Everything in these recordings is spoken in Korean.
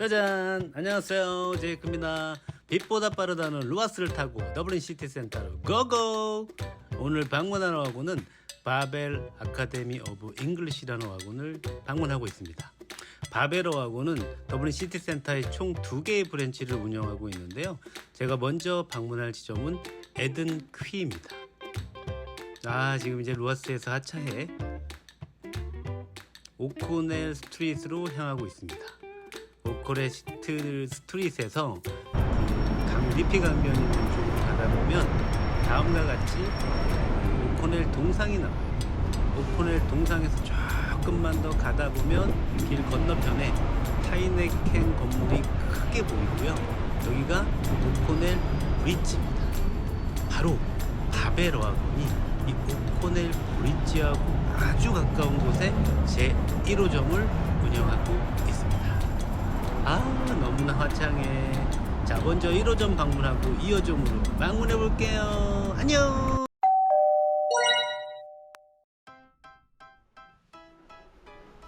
짜잔. 안녕하세요. 제이크입니다. 빛보다 빠르다는 루아스를 타고 더블린 시티 센터로 고고! 오늘 방문하는 와군은 바벨 아카데미 오브 잉글리시라는 와군을 방문하고 있습니다. 바벨 와군은 더블린 시티 센터에 총 두 개의 브랜치를 운영하고 있는데요. 제가 먼저 방문할 지점은 에든 퀴입니다. 아 지금 이제 루아스에서 하차해 오코넬 스트리트로 향하고 있습니다 오코넬 스트- 스트리트에서 강 리피 강변 있는 쪽으로 가다 보면 다음과 같이 오코넬 동상이 나와요. 오코넬 동상에서 조금만 더 가다 보면 길 건너편에 타이네켄 건물이 크게 보이고요. 여기가 오코넬 브릿지입니다. 바로 바베로하고니 이 오코넬 브릿지하고 아주 가까운 곳에 제 1호점을 운영하고 있습니다. 아 너무나 화창해. 자 먼저 1호점 방문하고 2호점으로 방문해 볼게요. 안녕.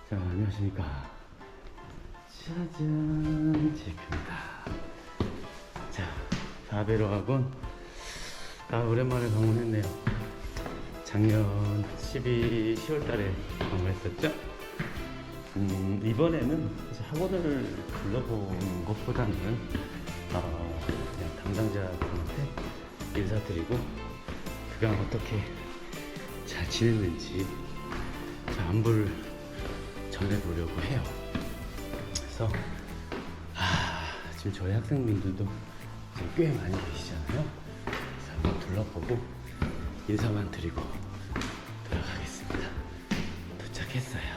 자 안녕하십니까. 짜잔 제이크입니다. 자 바베로 학원 아 오랜만에 방문했네요. 작년 12, 10월 달에 방문했었죠. 음, 이번에는 사실 학원을 둘러본 것보다는 어, 그냥 담당자분한테 인사드리고 그간 어떻게 잘 지냈는지 잘 안부를 전해보려고 해요. 그래서 아, 지금 저희 학생분들도 꽤 많이 계시잖아요. 그래서 한번 둘러보고 인사만 드리고 들어가겠습니다. 도착했어요.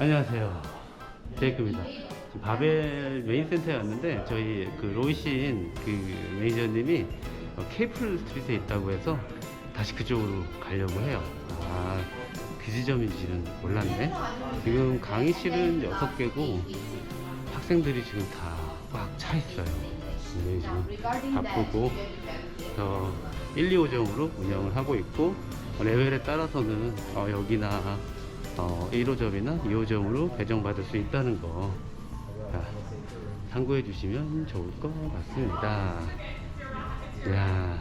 안녕하세요. 제이크입니다. 바벨 메인 센터에 왔는데 저희 그 로이신 그 매니저님이 어, 케이플 스트리트에 있다고 해서 다시 그쪽으로 가려고 해요. 아, 그 지점인지는 몰랐네. 지금 강의실은 6개고 학생들이 지금 다 꽉 차 있어요. 근데 지금 바쁘고 저 1, 2호점으로 운영을 하고 있고 레벨에 따라서는 어, 여기나 어, 1호점이나 2호점으로 배정받을 수 있다는 거 자, 참고해 주시면 좋을 것 같습니다. 야,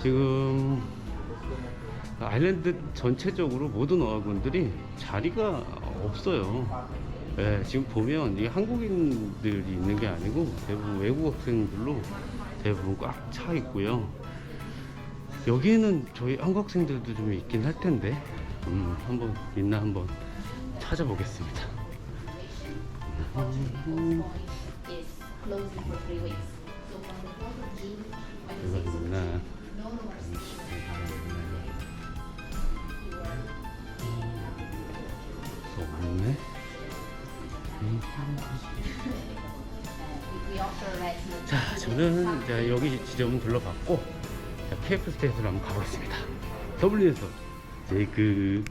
지금 아일랜드 전체적으로 모든 어학원들이 자리가 없어요. 예, 지금 보면 이게 한국인들이 있는 게 아니고 대부분 외국 학생들로 대부분 꽉 차 있고요. 여기에는 저희 한국 학생들도 좀 있긴 할 텐데, 음, 한번 있나 한번 찾아보겠습니다. 음, is closed for three weeks. So from the 12th of June, 이거 26th, 있나? no more 없네. 음. 자, 저는 이제 여기 지점은 둘러봤고, 자, KF 스테이트로 한번 가보겠습니다. 더블유에서 제이크.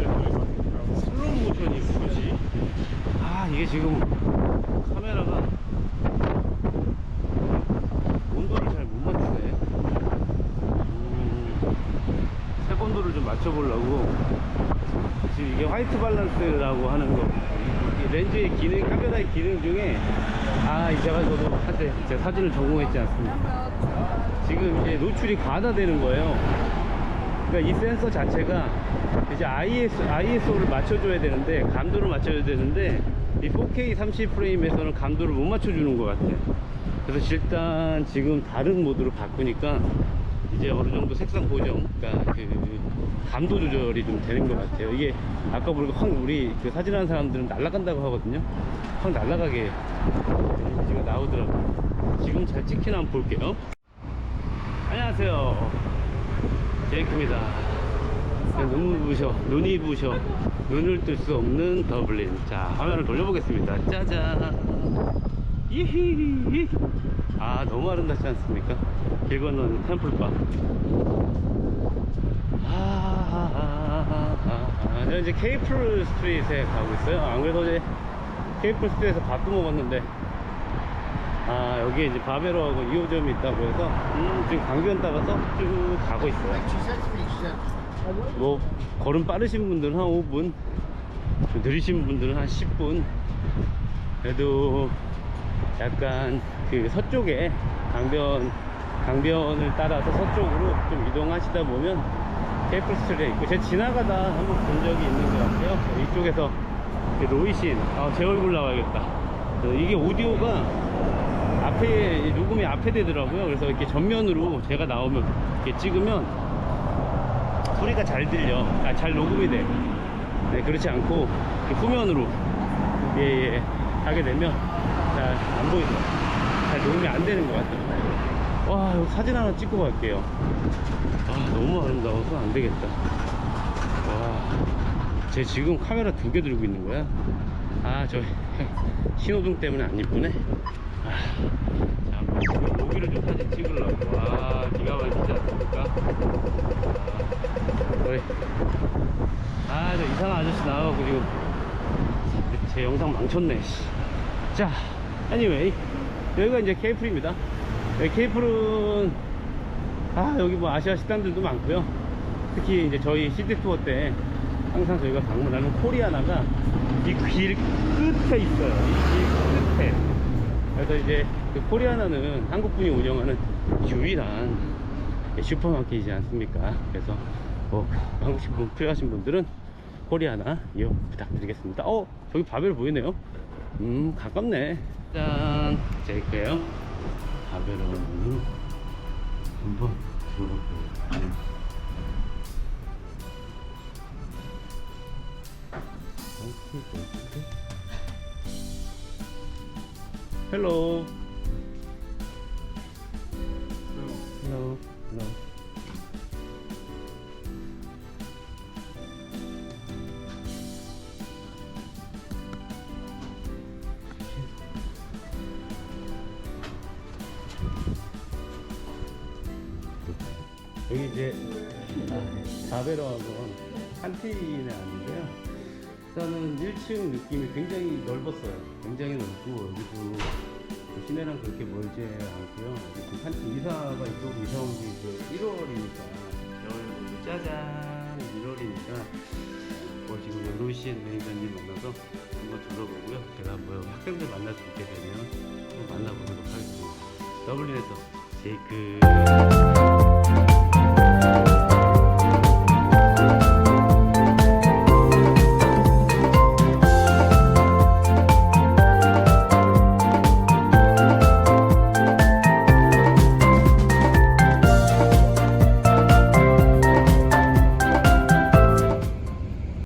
슬로우 모션이 뭐지? 아, 이게 지금 카메라가 온도를 잘 못 맞추네. 음, 세번도를 좀 맞춰보려고 지금 이게 화이트 밸런스라고 하는 거. 이 렌즈의 기능, 카메라의 기능 중에 아, 이제가 저도 한때 제 사진을 전공했지 않습니까? 지금 이제 노출이 과다되는 거예요. 그러니까 이 센서 자체가 이제 IS, ISO를 맞춰줘야 되는데 감도를 맞춰줘야 되는데 이 4K 30프레임에서는 감도를 못 맞춰주는 것 같아요. 그래서 일단 지금 다른 모드로 바꾸니까 이제 어느 정도 색상 보정, 그러니까 그 감도 조절이 좀 되는 것 같아요. 이게 아까 보니까 확 우리 그 사진하는 사람들은 날아간다고 하거든요. 확 날아가게 이미지가 나오더라고요. 지금 잘 찍히나 한번 볼게요. 안녕하세요. 제이크입니다. 눈 부셔, 눈이 부셔, 눈을 뜰 수 없는 더블린. 자, 화면을 돌려보겠습니다. 짜잔. 이히. 아, 너무 아름답지 않습니까? 길 건너는 템플바. 아, 저 이제 케이플 스트리트에 가고 있어요. 안 그래도 어제 케이플 스트리트에서 밥도 먹었는데, 아, 여기 이제 바베로하고 2호점이 있다고 해서, 음, 지금 강변 따라서 쭉 가고 있어요. 뭐, 걸음 빠르신 분들은 한 5분, 좀 느리신 분들은 한 10분. 그래도 약간 그 서쪽에 강변, 강변을 따라서 서쪽으로 좀 이동하시다 보면 케이플 스트리트에 있고, 제가 지나가다 한번 본 적이 있는 것 같아요. 이쪽에서 그 로이신, 아, 제 얼굴 나와야겠다. 그 이게 오디오가 앞에, 녹음이 앞에 되더라고요. 그래서 이렇게 전면으로 제가 나오면 이렇게 찍으면 소리가 잘 들려. 아, 잘 녹음이 돼. 네, 그렇지 않고 후면으로 예, 예, 하게 되면 잘 안 보이더라고요. 잘 녹음이 안 되는 것 같아요. 와, 사진 하나 찍고 갈게요. 아, 너무 아름다워서 안 되겠다. 와, 제 지금 카메라 두 개 들고 있는 거야. 아, 저 신호등 때문에 안 이쁘네. 아, 자, 여기를 좀 사진 찍으려고. 와, 기가 막히지 않습니까? 아, 거의. 아, 저 이상한 아저씨 나와가지고 지금 제 영상 망쳤네. 씨. 자, anyway. 여기가 이제 케이플입니다. 여기 케이플은, 아, 여기 뭐 아시아 식당들도 많고요. 특히 이제 저희 시티 투어 때 항상 저희가 방문하는 코리아나가 이 길 끝에 있어요. 이 길 끝에. 그래서 이제 그 코리아나는 한국분이 운영하는 유일한 슈퍼마켓이지 않습니까? 그래서 뭐 한국 식품 필요하신 분들은 코리아나 이용 부탁드리겠습니다. 어, 저기 바벨 보이네요. 음, 가깝네. 짠, 제이크예요. 바벨은 한번 들어볼게요. 헬로. 헬로. 여기 이제 바베로하고 한티네 왔는데요. 일단은 1층 느낌이 굉장히 넓었어요. 굉장히 넓고 여기도 그 시내랑 그렇게 멀지 않고요. 여기 그 한티 이사가 이쪽으로 이사 온게 이제 1월이니까 겨울 짜잔 1월이니까 뭐 지금 여로시엔 매니저님 만나서 한번 둘러보고요. 제가 뭐 학생들 만날 수 있게 되면 또 만나보도록 하겠습니다. 더블린에서 제이크